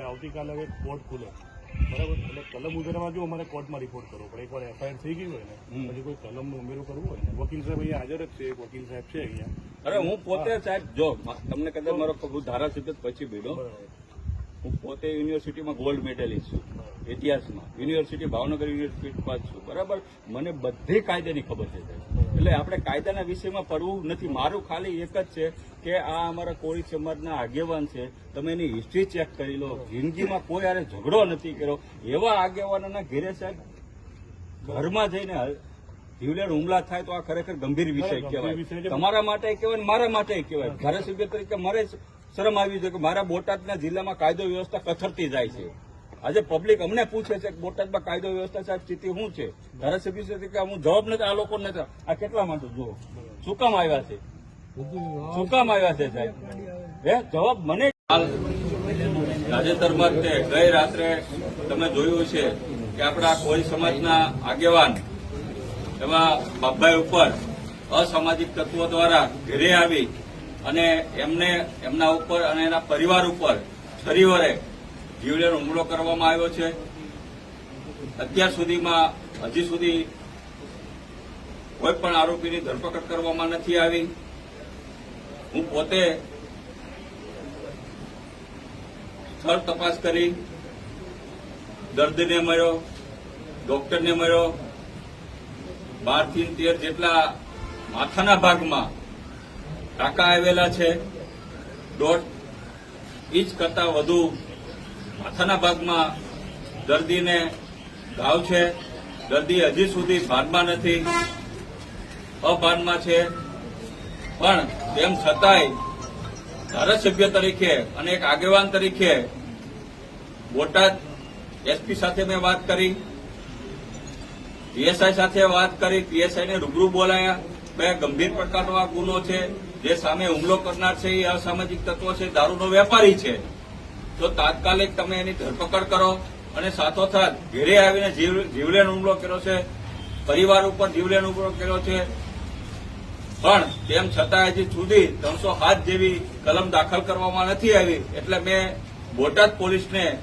એટલે આવતીકાલે હવે કોર્ટ ખુલે. બરાબર? એટલે કલમ ઉમેરવા જો અમારે કોર્ટમાં રિપોર્ટ કરવો પડે. એકવાર એફઆઈઆર થઈ ગઈ હોય ને. પછી કોઈ કલમ ઉમેરું કરવું હોય ને વકીલ સાહેબ અહીંયા હાજર જ છે એક વકીલ સાહેબ છે અહીંયા. અરે હું પોતે સાહેબ જો તમને કદાચ મારો ધારાસભ્ય પછી ભીડો હું પોતે યુનિવર્સિટીમાં ગોલ્ડ મેડલિસ્ટ છું, ઇતિહાસમાં. યુનિવર્સિટી, ભાવનગર યુનિવર્સિટીમાં જ છું, બરાબર? મને બધી કાયદાની ખબર છે એટલે આપણે કાયદાના વિષયમાં પડવું નથી. મારું ખાલી એક જ છે કે આ અમારા કોળી સમાજના આગેવાન છે. તમે એની હિસ્ટ્રી ચેક કરી લો. જિંદગીમાં કોઈ હારે ઝઘડો નથી કર્યો. એવા આગેવાનોના ઘેરે, સાહેબ, ઘરમાં જઈને જીવલેણ હુમલા થાય તો આ ખરેખર ગંભીર વિષય કહેવાય. તમારા માટે કહેવાય મારા માટે કહેવાય. ધારાસભ્ય તરીકે મારે શરમ આવી છે કે મારા બોટાદના જિલ્લામાં કાયદો વ્યવસ્થા કથરતી જાય છે. આજે પબ્લિક અમને પૂછે છે કે બોટાદમાં કાયદો વ્યવસ્થા સાહેબ સ્થિતિ શું છે? ધારાસભ્ય તરીકે હું જવાબ નથી આ લોકો નથી. આ કેટલા માટે? જુઓ. શું કામ આવ્યા છે? શું કામ આવ્યા છે સાહેબ? હે? જવાબ મને તાજેતરમાં જ ગઈ રાત્રે તમે જોયું છે કે આપણા કોઈ સમાજના આગેવાન એવા બાપભાઈ ઉપર અસામાજિક તત્વો દ્વારા ઘેરે આવી અને એમને એમના ઉપર અને એના પરિવાર ઉપર છરીવરે જીવલેણ હુમલો કરવામાં આવ્યો છે. અત્યાર સુધીમાં હજી સુધી કોઈ પણ આરોપીની ધરપકડ કરવામાં નથી આવી. હું પોતે સ્થળ તપાસ કરી દર્દીને મળ્યો, ડોક્ટરને મળ્યો બારથી તેર જેટલા માથાના ભાગમાં ટાંકા આવેલા છે. દોઢ ઇંચ કરતા વધુ માથાના ભાગમાં દર્દીને ઘાવ છે. દર્દી હજી સુધી ભાનમાં નથી, અભાનમાં છે. પણ તેમ છતાંય ધારાસભ્ય તરીકે અને એક આગેવાન તરીકે બોટાદ એસપી સાથે મેં વાત કરી. પીએસઆઈ સાથે વાત કરી, પીએસઆઈને રૂબરૂ બોલાયા. બે ગંભીર પ્રકારનો આ ગુનો છે. જે સામે હુમલો કરનાર છે, એ અસામાજિક તત્વો છે, દારૂનો વેપારી છે. તો તાત્કાલિક તમે એની ધરપકડ કરો અને સાથોસાથ ઘેરે આવીને જીવ- જીવલેણ હુમલો કર્યો છે, પરિવાર ઉપર જીવલેણ હુમલો કર્યો છે. પણ તેમ છતાં હજી સુધી ત્રણસો હાથ જેવી કલમ દાખલ કરવામાં નથી આવી. એટલે મેં બોટાદ પોલીસને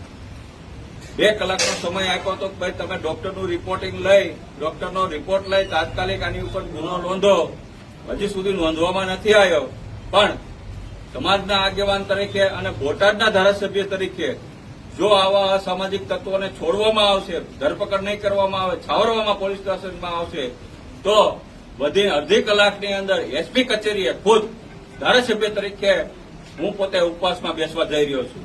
બે કલાકનો સમય આપ્યો હતો કે ભાઈ તમે ડોક્ટરનું રિપોર્ટિંગ લઈ, ડોક્ટરનો રિપોર્ટ લઈ, તાત્કાલિક આની ઉપર ગુનો નોંધો. હજી સુધી નોંધવામાં નથી આવ્યો. પણ સમાજના આગેવાન તરીકે અને બોટાદના ધારાસભ્ય તરીકે જો આવા અસામાજિક તત્વોને છોડવામાં આવશે, ધરપકડ નહીં કરવામાં આવે, છાવરવામાં પોલીસ સ્ટેશનમાં આવશે, તો બધી અડધી કલાકની અંદર એસપી કચેરીએ ખુદ ધારાસભ્ય તરીકે હું પોતે ઉપવાસમાં બેસવા જઈ રહ્યો છું.